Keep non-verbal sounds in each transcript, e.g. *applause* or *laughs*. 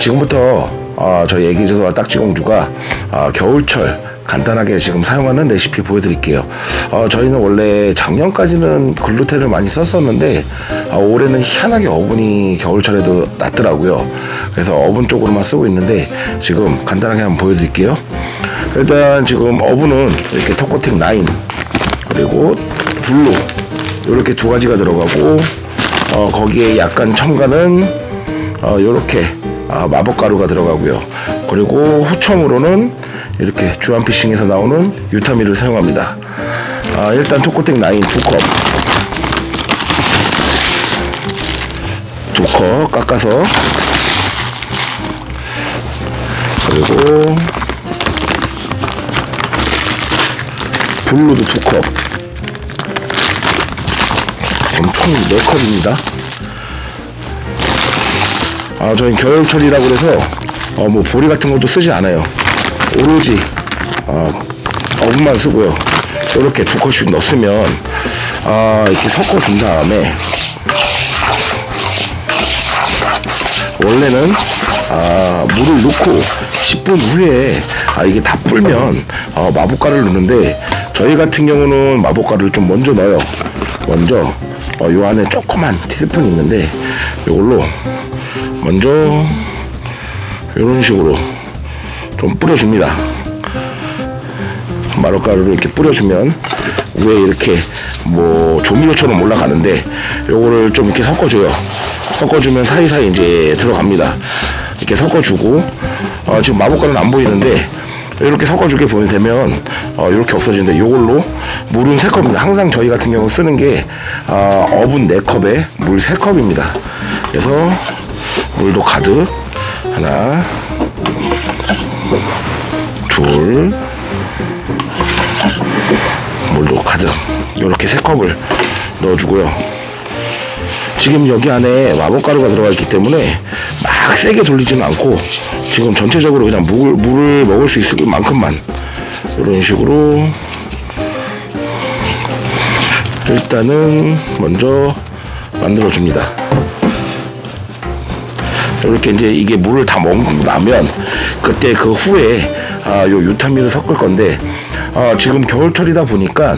지금부터 어, 저희 애기저와 딱지공주가 어, 겨울철 간단하게 지금 사용하는 레시피 보여드릴게요. 어, 저희는 원래 작년까지는 글루텐을 많이 썼었는데 어, 올해는 희한하게 어분이 겨울철에도 낫더라고요. 그래서 어분 쪽으로만 쓰고 있는데 지금 간단하게 한번 보여드릴게요. 일단 지금 어분은 이렇게 토코텍 9 그리고 블루 이렇게 두 가지가 들어가고 어, 거기에 약간 첨가는 어, 요렇게 아, 마법 가루가 들어가고요. 그리고 후첨으로는 이렇게 주한 피싱에서 나오는 유타밀을 사용합니다. 아, 일단 토코텍 9두 컵. 두컵 깎아서 그리고 블루도 두 컵. 그럼 총 4컵입니다. 아, 저희 겨울철이라고 그래서 어, 뭐 보리 같은 것도 쓰지 않아요. 오로지 어, 어분만 쓰고요. 이렇게 두 컵씩 넣었으면 아, 이렇게 섞어 준 다음에 원래는 아, 물을 넣고 10분 후에 아, 이게 다 불면 어, 마법가루를 넣는데 저희 같은 경우는 마법가루를 좀 먼저 넣어요. 먼저 어, 요 안에 조그만 티스푼이 있는데 이걸로 먼저 이런 식으로 좀 뿌려줍니다. 마법가루를 이렇게 뿌려주면 위에 이렇게 뭐 조미료처럼 올라가는데 요거를 좀 이렇게 섞어줘요. 섞어주면 사이사이 이제 들어갑니다. 이렇게 섞어주고 어, 지금 마법가루는 안 보이는데 이렇게 섞어주게 보내면 어, 이렇게 없어지는데 이걸로 물은 3컵입니다. 항상 저희 같은 경우 쓰는 게 어, 어분 4컵에 물 3컵입니다. 그래서 물도 가득 하나 둘 물도 가득 이렇게 세 컵을 넣어주고요. 지금 여기 안에 마법가루가 들어가 있기 때문에 막 세게 돌리지는 않고 지금 전체적으로 그냥 물, 물을 먹을 수 있을 만큼만 이런 식으로 일단은 먼저 만들어 줍니다. 이렇게 이제 이게 물을 다 먹고 나면 그때 그 후에 아, 요 유타민을 섞을 건데 아, 지금 겨울철이다 보니까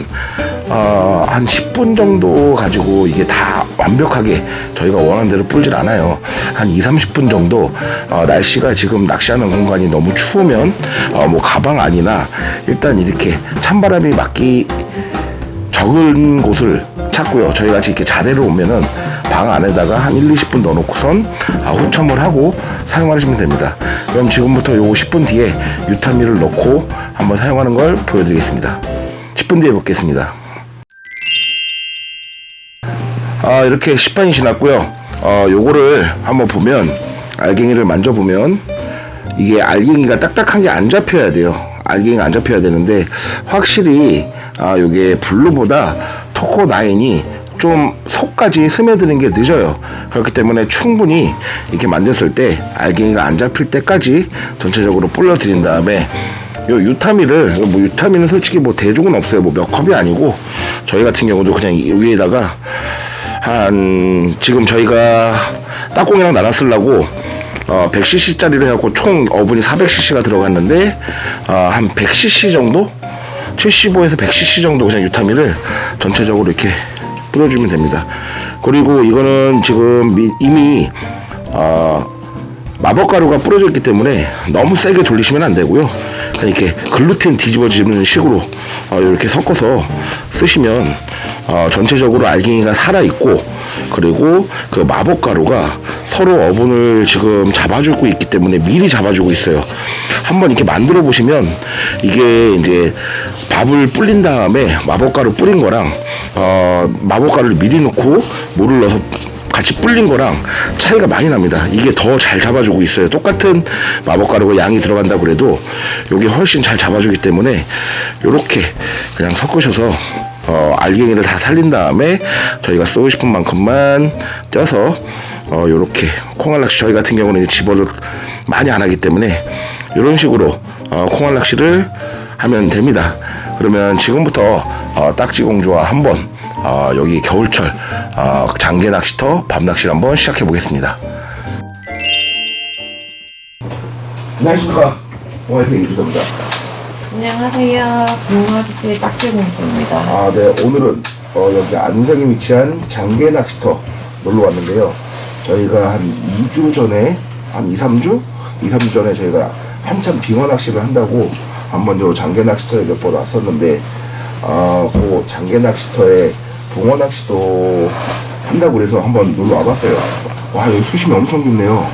아, 한 10분 정도 가지고 이게 다 완벽하게 저희가 원하는 대로 불질 않아요. 한 2, 30분 정도 어, 날씨가 지금 낚시하는 공간이 너무 추우면 어, 뭐 가방 안이나 일단 이렇게 찬바람이 맞기 적은 곳을 찾고요. 저희 같이 이렇게 자대로 오면은 방 안에다가 한 1, 20분 넣어놓고선 아, 후첨을 하고 사용하시면 됩니다. 그럼 지금부터 요 10분 뒤에 유타밀을 넣고 한번 사용하는 걸 보여드리겠습니다. 10분 뒤에 뵙겠습니다. 아, 이렇게 10분이 지났고요. 어, 요거를 한번 보면 알갱이를 만져보면 이게 알갱이가 딱딱한 게안 잡혀야 돼요. 알갱이가 안 잡혀야 되는데 확실히 아, 요게 블루보다 토코 나인이 좀 속까지 스며드는 게 늦어요. 그렇기 때문에 충분히 이렇게 만졌을 때 알갱이가 안 잡힐 때까지 전체적으로 불러드린 다음에 요 유타밀을 뭐 유타밀은 솔직히 뭐 대중은 없어요. 뭐 몇 컵이 아니고 저희 같은 경우도 그냥 이 위에다가 한 지금 저희가 딱공이랑 나눠 쓰려고 어 100cc짜리를 해갖고 총 어분이 400cc가 들어갔는데 어, 한 100cc 정도 75에서 100cc 정도 그냥 유타밀을 전체적으로 이렇게 뿌려주면 됩니다. 그리고 이거는 지금 미- 이미 어, 마법 가루가 뿌려져 있기 때문에 너무 세게 돌리시면 안 되고요. 이렇게 글루텐 뒤집어지는 식으로 어, 이렇게 섞어서 쓰시면 어, 전체적으로 알갱이가 살아 있고 그리고 그 마법 가루가 서로 어분을 지금 잡아주고 있기 때문에 미리 잡아주고 있어요. 한번 이렇게 만들어 보시면 이게 이제 밥을 불린 다음에 마법 가루 뿌린 거랑 어, 마법 가루를 미리 넣고 물을 넣어서 같이 불린 거랑 차이가 많이 납니다. 이게 더 잘 잡아주고 있어요. 똑같은 마법가루가 양이 들어간다 그래도 이게 훨씬 잘 잡아주기 때문에 이렇게 그냥 섞으셔서 어, 알갱이를 다 살린 다음에 저희가 쓰고 싶은 만큼만 떼서 어, 요렇게 콩알낚시 저희 같은 경우는 집어를 많이 안 하기 때문에 이런 식으로 어, 콩알 낚시를 하면 됩니다. 그러면 지금부터 어, 딱지 공주와 한번 어, 여기 겨울철 어, 장계 낚시터 밤 낚시를 한번 시작해 보겠습니다. 안녕하십니까. 동아일생 이주섭입니다. 안녕하세요. 붕어집의 딱지 공주입니다. 아, 네. 오늘은 어, 여기 안성에 위치한 장계 낚시터 놀러 왔는데요. 저희가 한 2주 전에, 한 2, 3주? 2, 3주 전에 저희가 한참 빙어 낚시를 한다고 한번 요 장계 낚시터에 몇 번 왔었는데, 아, 그 장계 낚시터에 붕어 낚시도 한다고 그래서 한번 놀러 와봤어요. 와, 여기 수심이 엄청 깊네요.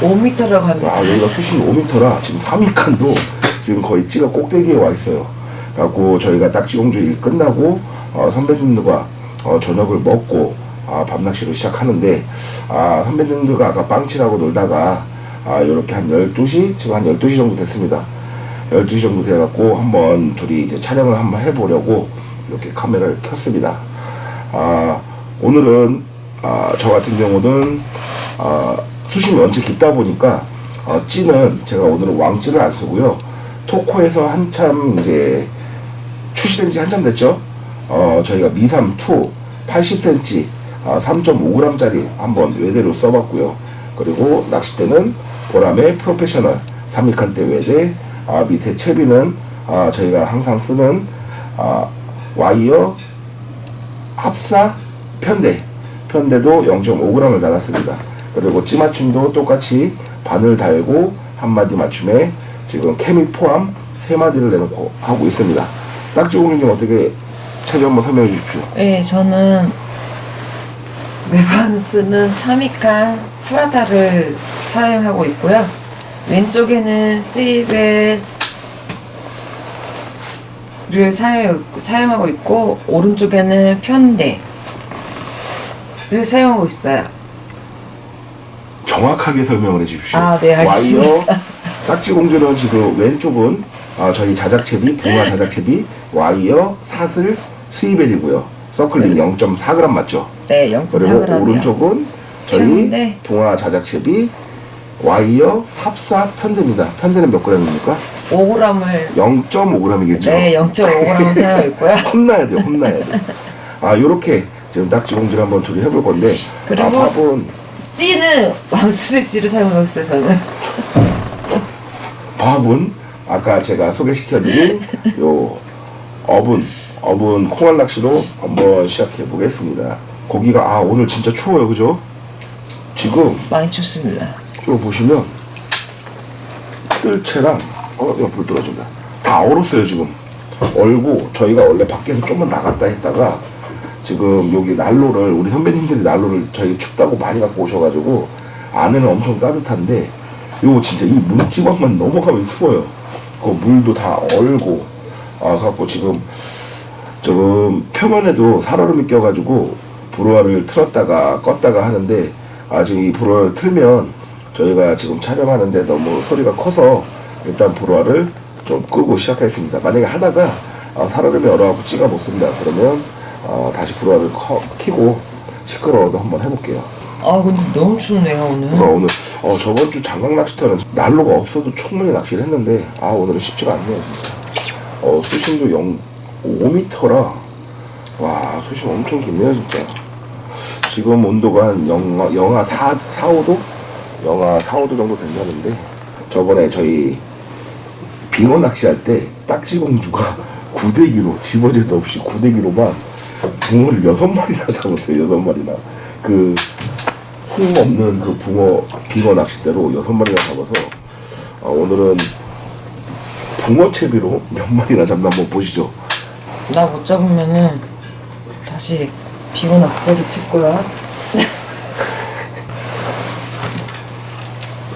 5m를 가는 아, 여기가 수심 5m라 지금 3위칸도 지금 거의 찌가 꼭대기에 와 있어요. 그래갖고 저희가 딱지공주 일 끝나고 어, 선배님들과 어, 저녁을 먹고 아, 밤낚시를 시작하는데 아, 선배님들과 아까 빵치라고 놀다가 아, 요렇게 한 12시? 지금 한 12시 정도 됐습니다. 12시 정도 돼갖고 한번 둘이 이제 촬영을 한번 해보려고 이렇게 카메라를 켰습니다. 아, 오늘은 아, 저 같은 경우는 아, 수심이 원체 깊다 보니까 어, 찌는 제가 오늘은 왕찌를 안 쓰고요. 토코에서 한참 이제 출시된 지 한참 됐죠. 어, 저희가 미삼 2 80cm 아, 3.5g짜리 한번 외대로 써봤고요. 그리고 낚싯대는 보람의 프로페셔널 3미칸대 외대 아, 밑에 채비는 아, 저희가 항상 쓰는 아, 와이어 합사 편대 편대도 0.5g을 달았습니다. 그리고 찌맞춤도 똑같이 바늘 달고 한 마디 맞춤에 지금 케미 포함 세 마디를 내놓고 하고 있습니다. 딱지공님 어떻게 차지 한번 설명해 주십시오. 네, 저는 매번 쓰는 3위칸 프라다를 사용하고 있고요. 왼쪽에는 시벨을 사용, 사용하고 있고 오른쪽에는 편대를 사용하고 있어요. 정확하게 설명을 해 주십시오. 아, 네, 알겠습니다. 와이어 딱지공주는 지금 왼쪽은 아, 저희 자작채비 붕화 자작채비 와이어 사슬 스이벨이고요. 서클링 0.4g 맞죠? 네, 그리고 0.4g이요. 오른쪽은 저희 편대. 붕화 자작채비 와이어 합사 편대입니다. 편대는 몇 g입니까? 5g을 0.5g이겠죠. 네, 0.5g을 *laughs* 사용하고 있고요. 혼나야 돼요, 혼나야 돼. 아, 요렇게 지금 딱지공주를 한번 둘이 해볼 건데, 그리고 아, 밥은 찌는 왕수지를 사용하고 있어요, 저는. 밥은 아까 제가 소개시켜드린 *laughs* 요 어분 어분 콩알 낚시로 한번 시작해 보겠습니다. 고기가 아 오늘 진짜 추워요, 그죠? 지금 많이 춥습니다. 이거 보시면 뜰채랑 어 이거 불 떨어진다. 다 얼었어요 지금. 얼고 저희가 원래 밖에서 좀만 나갔다 했다가 지금 여기 난로를 우리 선배님들이 난로를 저희 춥다고 많이 갖고 오셔가지고 안에는 엄청 따뜻한데 이거 진짜 이 문지방만 넘어가면 추워요. 그 물도 다 얼고 아 갖고 지금 지금 표면에도 살얼음이 껴가지고 불화를 틀었다가 껐다가 하는데 아 지금 이 불화를 틀면 저희가 지금 촬영하는데 너무 소리가 커서 일단 불화를 좀 끄고 시작했습니다. 만약에 하다가 아, 살얼음이 얼어갖고 찌가 못 씁니다. 그러면 어, 다시 불화를 커, 키고 시끄러워도 한번 해볼게요. 아, 근데 너무 춥네요, 오늘. 어, 오늘 어, 저번 주 장강 낚시터는 난로가 없어도 충분히 낚시를 했는데 아 오늘은 쉽지가 않네요 진짜. 어 수심도 0 5m라 와 수심 엄청 깊네요 진짜. 지금 온도가 한 영하, 영하 4, 4, 5도? 영하 4, 5도 정도 된다는데 저번에 저희 빙어 낚시할 때 딱지공주가 *laughs* 구데기로 집어질도 없이 구데기로만 붕어를 여섯 마리나 잡았어요 여섯 마리나 그 흠 없는 그 붕어 빙어 낚싯대로 여섯 마리나 잡아서 어, 오늘은 붕어 채비로 몇 마리나 잡나 한번 보시죠. 나 못 잡으면은 다시 비거나 그거를 필 거야. *laughs*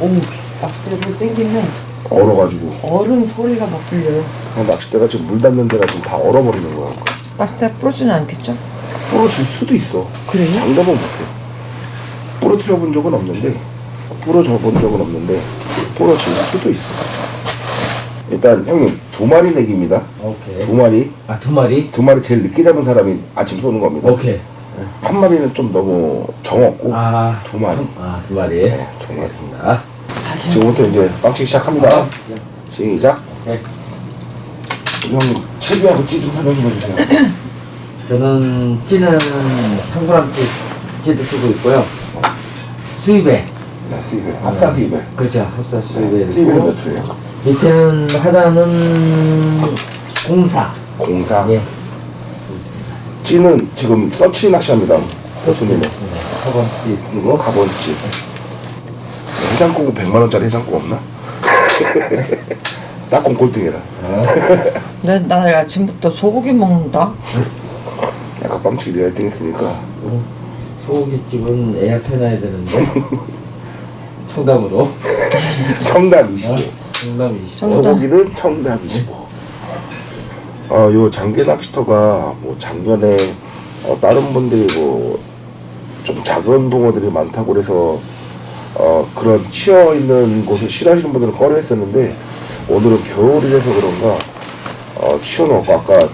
오, 낚싯대를 땡기면 얼어가지고 얼음 소리가 막 들려요. 어, 낚싯대가 지금 물 닿는 데가 지금 다 얼어버리는 거야. 낚싯대 부러지는 않겠죠? 부러질 수도 있어. 그래요? 장담은 못해. 부러뜨려 본 적은 없는데 부러져 본 적은 없는데 부러질 수도 있어. 일단 형님 두 마리 내기입니다. 오케이. 두 마리 아, 두 마리? 두 마리 제일 늦게 잡은 사람이 아침 쏘는 겁니다. 오케이. 한 마리는 좀 너무 정없고 아, 두 마리. 아, 두 마리. 네, 두 마리. 알겠습니다. 다시 지금부터 이제 빵치기 시작합니다. 아, 시작. 네. 형님 채비하고 찌좀 설명해 주세요. 저는 찌는 3g 찌도 쓰고 있고요. 수입에 자, 스이벨. 합사 스이벨. 그렇죠. 합사 스이벨은 있고 몇 호예요? 밑에는 하단은 공사. 공사. 예. 찌는 지금 서치 낚시합니다. 교수님은. 커버티 쓰고 쓰고 가본찌. 해장국 100만 원짜리 해장국 없나? *laughs* 딱콩 꼴등이라. 내, 나 아침부터 소고기 먹는다. 약간 빵치기 1등 했으니까. 소고기집은 예약해놔야 되는데 *laughs* 청담으로 청담 25. 청담 20. 청- 소고기는 청담 25. 어, 요 장계 낚시터가 뭐 작년에 어, 다른 분들이 뭐 좀 작은 붕어들이 많다고 그래서 어, 그런 치어 있는 곳을 싫어하시는 분들은 꺼려 했었는데 오늘은 겨울이라서 그런가 어, 치어는 없고 아까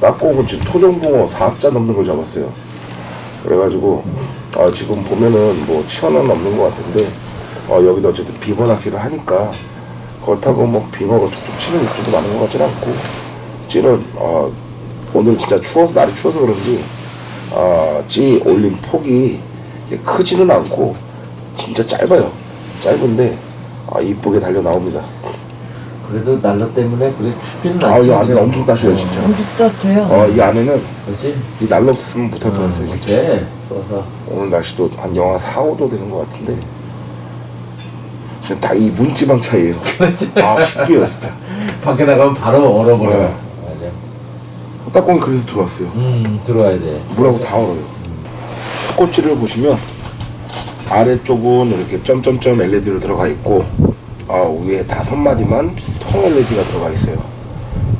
딱고은 지금 토종붕어 4학자 넘는 걸 잡았어요. 그래가지고 어, 지금 보면은 뭐 치어는 없는 것 같은데 어, 여기도 어쨌든 비버 낚시를 하니까 그렇다고 뭐 빙어가 툭툭 치는 입질도 많은 것 같지는 않고 찌는 어, 오늘 진짜 추워서 날이 추워서 그런지 어, 찌 올린 폭이 크지는 않고 진짜 짧아요 짧은데 아, 이쁘게 달려 나옵니다 그래도 난로 때문에 그래 춥지는 아 않죠. 이 안에 엄청 따셔요 진짜 엄청 따뜻해요. 어, 이 안에는 그렇지? 이 난로 없었으면 못할 뻔했어요 진짜. 쏘서 오늘 날씨도 한 영하 4, 5도 되는 것 같은데 딱이 문지방 차이에요 *laughs* 아 신기해요 진짜 밖에 나가면 바로 얼어버려. 네. 맞아. 딱공이 그래서 들어왔어요 음 들어와야 돼. 물하고 다 얼어요. 꽃지를 보시면 아래쪽은 이렇게 점점점 LED로 들어가 있고 아, 위에 다섯 마디만 통 LED가 들어가 있어요.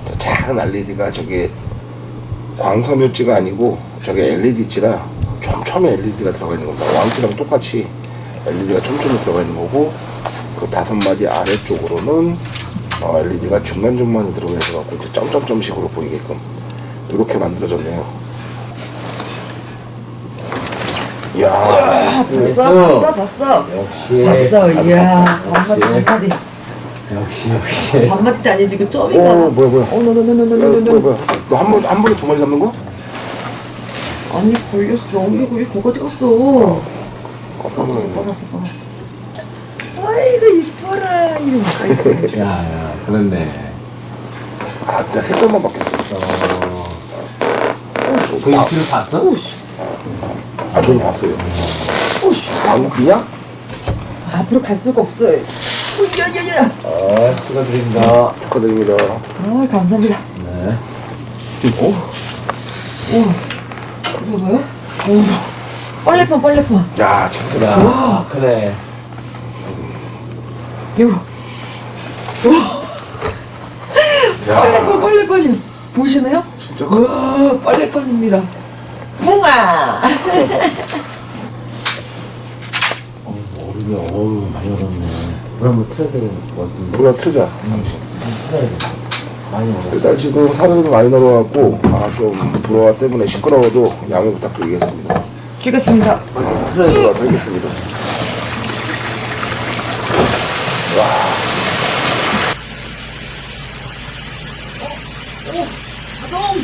저 작은 LED가 저게 광섬유지가 아니고 저게 LED지라 촘촘히 LED가 들어가 있는 겁니다. 왕지랑 똑같이 LED가 촘촘히 들어가 있는 거고 그 다섯 마디 아래쪽으로는 어, LED가 중간중간에 들어가 있어갖고 이제 점점점식으로 보이게끔 이렇게 만들어졌네요. 이야, 아. 봤어, 봤어, 봤어. 역시. 봤어, 이야. 반마디, 역시. 반마디. 역시 역시. 반마디 아니지, 그 오, 점이다. 뭐야, 뭐야. 어, 뭐야, 노노노노노노노. 뭐야. 너 한 번, 한 번에 두 마리 잡는 거? 아니, 걸렸어. 어이구, 왜 거기까지 갔어? 빠졌어, 빠졌어, 빠졌어. 아이고, 이뻐라. 이러고. 아이고. 야야 그렇네. 아, 진짜 색깔만 바뀌었어. 어. 그 입질을 봤어? 아, 저는 봤어요. 오씨, 방귀야? 앞으로 갈 수가 없어. 야야야. 아 축하드립니다. 축하드립니다. 아, 감사합니다. 네. 오, 이거 뭐요? 오, 빨래판, 빨래판. 야, 진짜. 야 그래. 이거. 야, 빨래판, 빨래판이 보이시나요? 진짜. 우와, 빨래판입니다. 뭉아! 어, 얼음이 어우 많이 얼었네. 물 한번 틀어야 되겠는 것 같은데. 누가 틀자. 틀어야 돼. 많이 얼었어. 일단 지금 사람이 많이 늘어갖고, 아, 좀 불어와 때문에 시끄러워도 양해 부탁드리겠습니다. 찍겠습니다. 틀어야 돼. 들어가 드리겠습니다.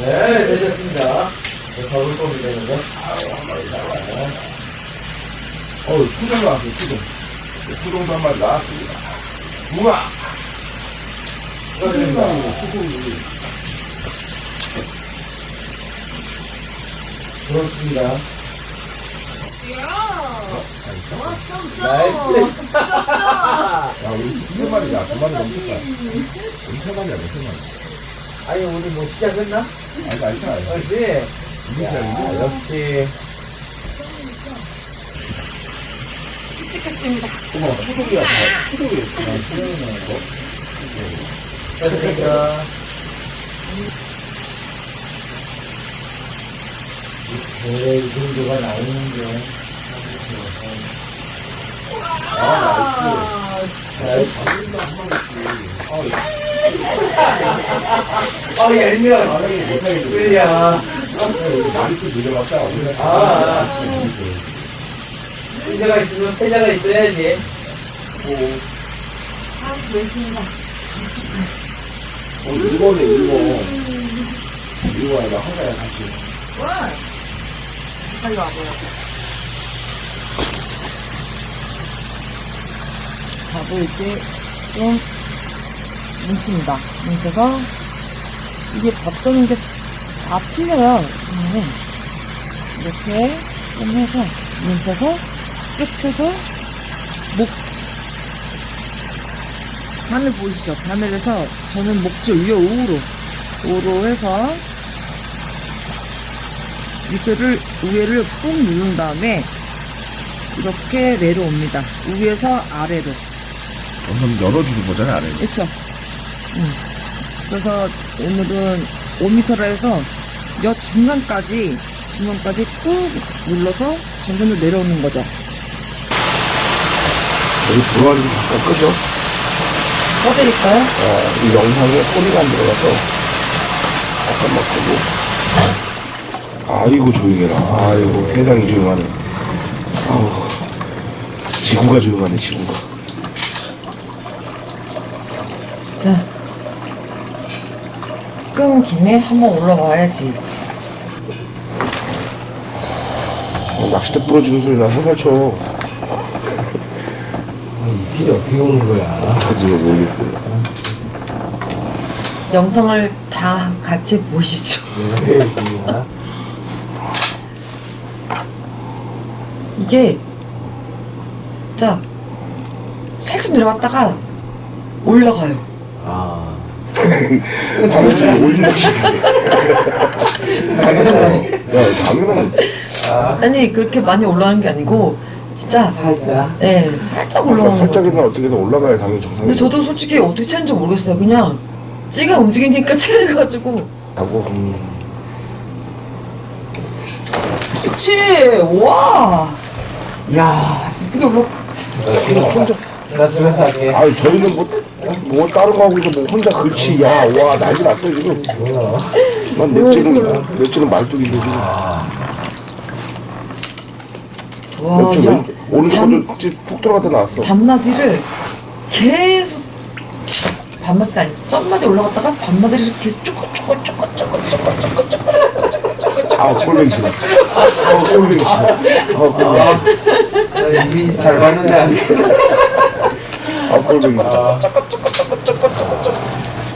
네, 되셨습니다. 네, 더블 껌이 되는데. 어우, 수정 나왔어요, 수정. 수정도 한 마리 나왔습니다. 우와! 축하드립니다. 그렇습니다. 나이스. 야, 우리 세 마리야, 두 마리 넘겠다. 세 마리야, 세 마리. 아니, 오늘 뭐 시작했나? 아니, 알지, 알지. 그렇지? 이게? 야, 역시. 찍겠습니다. 축하드립니 다. 네, 이 정도가 나오는데. 아, 열면. 끌려. 아. 패자가 있으면 패자가 있어야지. 어, 일본에 일본. 일본에다 한가야 같이. 빨리 와봐요. 자도 이렇게 좀 뭉칩니다. 뭉쳐서 이게 벗겨놓은 게다 풀려요. 이렇게 좀 해서 뭉쳐서 쭉 펴서 목 바늘 보이시죠? 바늘에서 저는 목줄 위에 우로 우로 해서 밑에를 위에를 꾹 누른 다음에 이렇게 내려옵니다. 위에서 아래로. 점점 열어주는 거잖아요, 아래. 있죠? 응. 그래서 오늘은 5m라 해서 여 중간까지 중간까지 꾹 눌러서 전선으로 내려오는 거죠. 여기 게 잠깐 끄죠? 꺼드릴까요? 어, 이 영상에 소리가 안 들어가서 잠깐만 끄고. 아이고, 조용해라. 아이고, 세상이 조용하네. 아우, 지구가 조용하네, 지구가. 자, 끈 김에 한번 올라와야지. 어, 낚싯대 부러지는 소리 나 해살쳐. 이 필이 어떻게 오는 거야? 저도 모르겠어요. 영상을 다 같이 보시죠. 왜 이러냐? 이게 자 살짝 내려왔다가 올라가요. 아. 당연히 올린다, 야, 당연한. 아니 그렇게 많이 올라가는 게 아니고 진짜 살짝. 네 살짝 올라오는 거죠. 살짝이나 어떻게든 올라가야 당연히 정상이 근데 저도 솔직히 어떻게 채는지 모르겠어요. 그냥 찌가 움직이니까 *laughs* 채가지고 하고. 그치 와. 야 이게 올라. 뭐. 나 드레스 할게. 아, 저희는 뭐, 뭐 다른 거 하고 있는데 뭐 혼자 글씨 야와 난리 났어 지금. 난 넷째는 넷째는 음. 말뚝인데 지금. 와, 넷째 야. 오늘 밤, 저도 푹 들어갔다 나왔어. 밤마디를 계속 밤마디 아니 점마디 올라갔다가 밤마디를 계속 조금 조금 조금 조금 조금 조금 아, 꼴뱅이 싫어. 아, 꼴뱅이 싫어. 아, 꼴뱅이 이미 잘 봤는데 안 돼. 아, 꼴뱅이 싫어.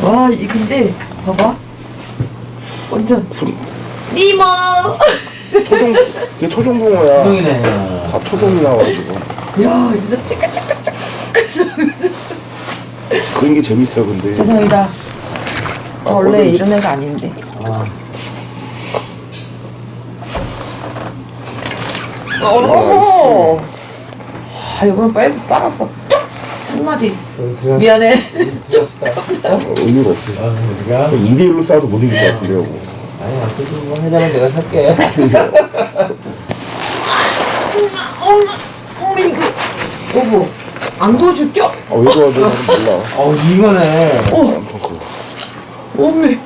와, 이 근데 봐봐. 완전 손, 니모. 토종, 이게 토종붕어야. 똥이네. 다 토종이 나와가지고. 야, 진짜 찌까찌까찌까. 그런 게 재밌어, 근데. 죄송합니다. 저 원래 이런 애가 아닌데. 아. 어허. 아, 이거는 빨리 빨았어. 한마디. 미안해. 어, 의미가 없어. 아, 우리가? 2대1로 싸워도 못 이길 것 같은데, 요거. 아니, 아무튼 뭐 해장은 내가 살게. *laughs* 어머, 이거. 어머, 안 도와줄게? 아, 왜 도와줘? 나는 몰라. 어우, 이거네. 어, 어메.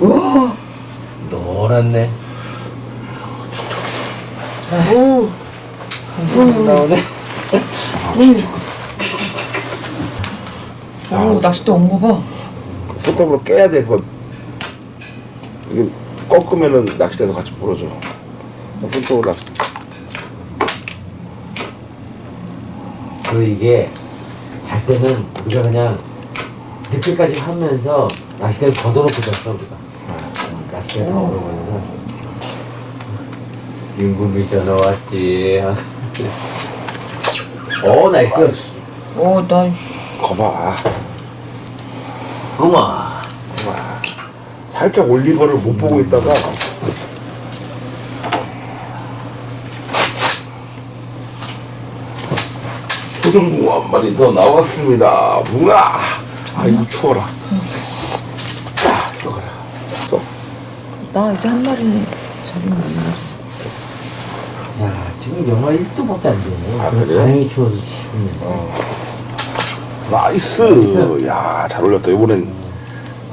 와, 노랗네. 오. 나오네. 오, 낚싯대 온거 봐. 손톱으로 깨야 돼, 그거. 이게 꺾으면은 낚싯대도 같이 부러져. 손톱으로 낚싯대. 그 이게 잘 때는 우리가 그냥 늦게까지 하면서 낚싯대를 걷어놓고 잤어 우리가 낚싯대 다 얼어버리면 윤금이 전화 왔지 오 나이스 오, 나, 씨. 거봐. 그만 살짝 올린 거를 못 보고 있다가 토종붕어 한 마리 더 나왔습니다. 붕아. 아이고 추워라. 자 들어가라. 써. 나 이제 한 마리는 자기 만나서. 야, 지금 영하 1도밖에 안 되네. 아, 그래, 그래요? 다행히 추워서 춥네. 나이스. 나이스. 야, 잘 올렸다. 이번엔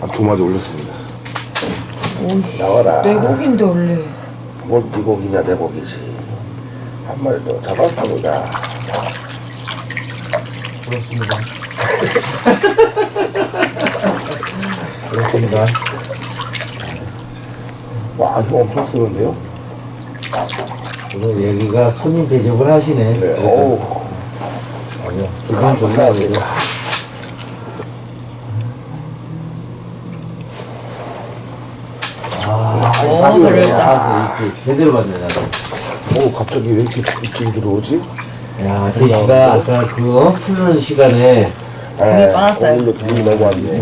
한두 마디 올렸습니다. 오이씨. 나와라. 내 고기인데 원래. 뭘네 고기냐 내 고기지. 한 마리 더 잡았습니다. 그렇습니다. *laughs* 그렇습니다. 와, 힘 엄청 쓰는데요? 오늘 여기가 손님 대접을 하시네. 네. 어우. 아니요. 기분. 아, 오, 이렇게 제대로 갑자기 왜 이렇게 입질이 들어오지? 야, 제시가 아까 그 푸는 시간에 에, 빠졌어요. 오늘도 기분이 너무 안 좋네. 야,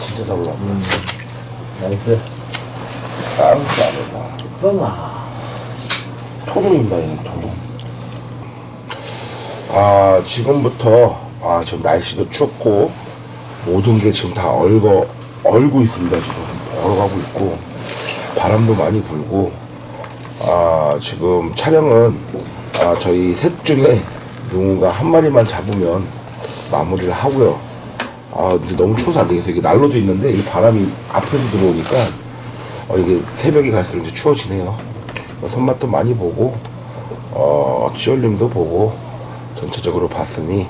진짜 잘 올라. 나이스. 땀 싸면서. 뻥아. 토종입니다, 얘는 토종. 아, 지금부터, 아, 지금 날씨도 춥고, 모든 게 지금 다 얼거, 얼고 있습니다, 지금. 얼어가고 있고, 바람도 많이 불고, 아, 지금 촬영은, 아, 저희 셋 중에 누군가 한 마리만 잡으면 마무리를 하고요. 아, 근데 너무 추워서 안 되겠어요. 이게 난로도 있는데, 이 바람이 앞에서 들어오니까, 어, 이게 새벽이 갈수록 이제 추워지네요. 어, 손맛도 많이 보고, 어, 치올림도 보고, 전체적으로 봤으니,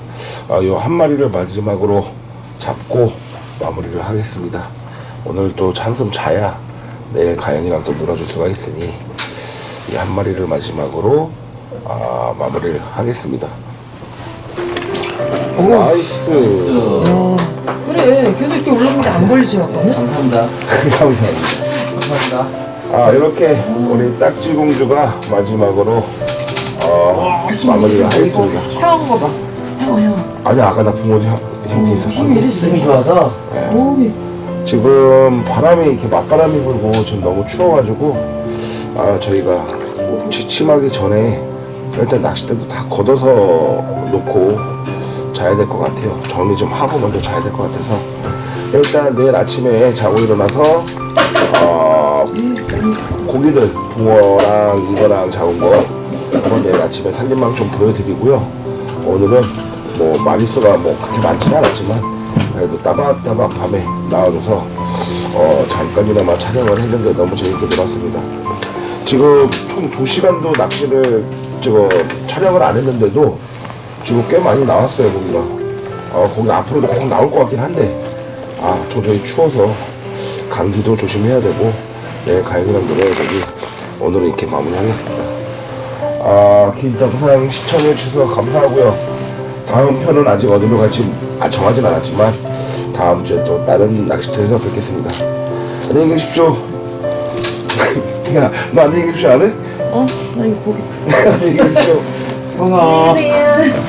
아, 요한 마리를 마지막으로 잡고 마무리를 하겠습니다. 오늘 또 한숨 자야 내일 가연이랑 또 놀아줄 수가 있으니, 이 한 마리를 마지막으로, 아, 마무리를 하겠습니다. 나이스. 야, 그래. 계속 이렇게 올랐는데 안 걸리지 않거든? 감사합니다. *laughs* 감사합니다. 감사합니다. 아 이렇게 우리 딱지 공주가 마지막으로 어, 마무리를 하겠습니다. 향한 거 봐. 향, 향. 아니 아까 나 붕어 향 향기 있었어. 힘이 있어. 힘이 좋아서 몸이. 지금 바람이 이렇게 맞바람이 불고 지금 너무 추워가지고 아 저희가 취침하기 전에 일단 낚싯대도 다 걷어서 놓고 자야 될 것 같아요. 정리 좀 하고 먼저 자야 될 것 같아서 일단 내일 아침에 자고 일어나서 어, 고기들 붕어랑 이거랑 잡은 거 한번 내일 아침에 살림망 좀 보여드리고요. 오늘은 뭐 마리수가 뭐 그렇게 많지는 않았지만 그래도 따박따박 밤에 나와줘서 어 잠깐이나마 촬영을 했는데 너무 재밌게 놀았습니다. 지금 총 2시간도 낚시를 지금 촬영을 안 했는데도 지금 꽤 많이 나왔어요 고기가 어 거기 앞으로도 계속 나올 것 같긴 한데 아 도저히 추워서 감기도 조심해야 되고 내일 가연이랑 놀아야 되기 오늘은 이렇게 마무리하겠습니다 아, 긴 영상 시청해주셔서 감사하고요. 다음 편은 아직 어디로 갈지 아, 정하진 않았지만 다음 주에 또 다른 낚시터에서 뵙겠습니다. 안녕히 계십시오. *laughs* 야, 너 안녕히 계십시오 안 해? 어? 나 이거 고기. *laughs* 안녕히 계십시오. 형아. 안녕히 계세요.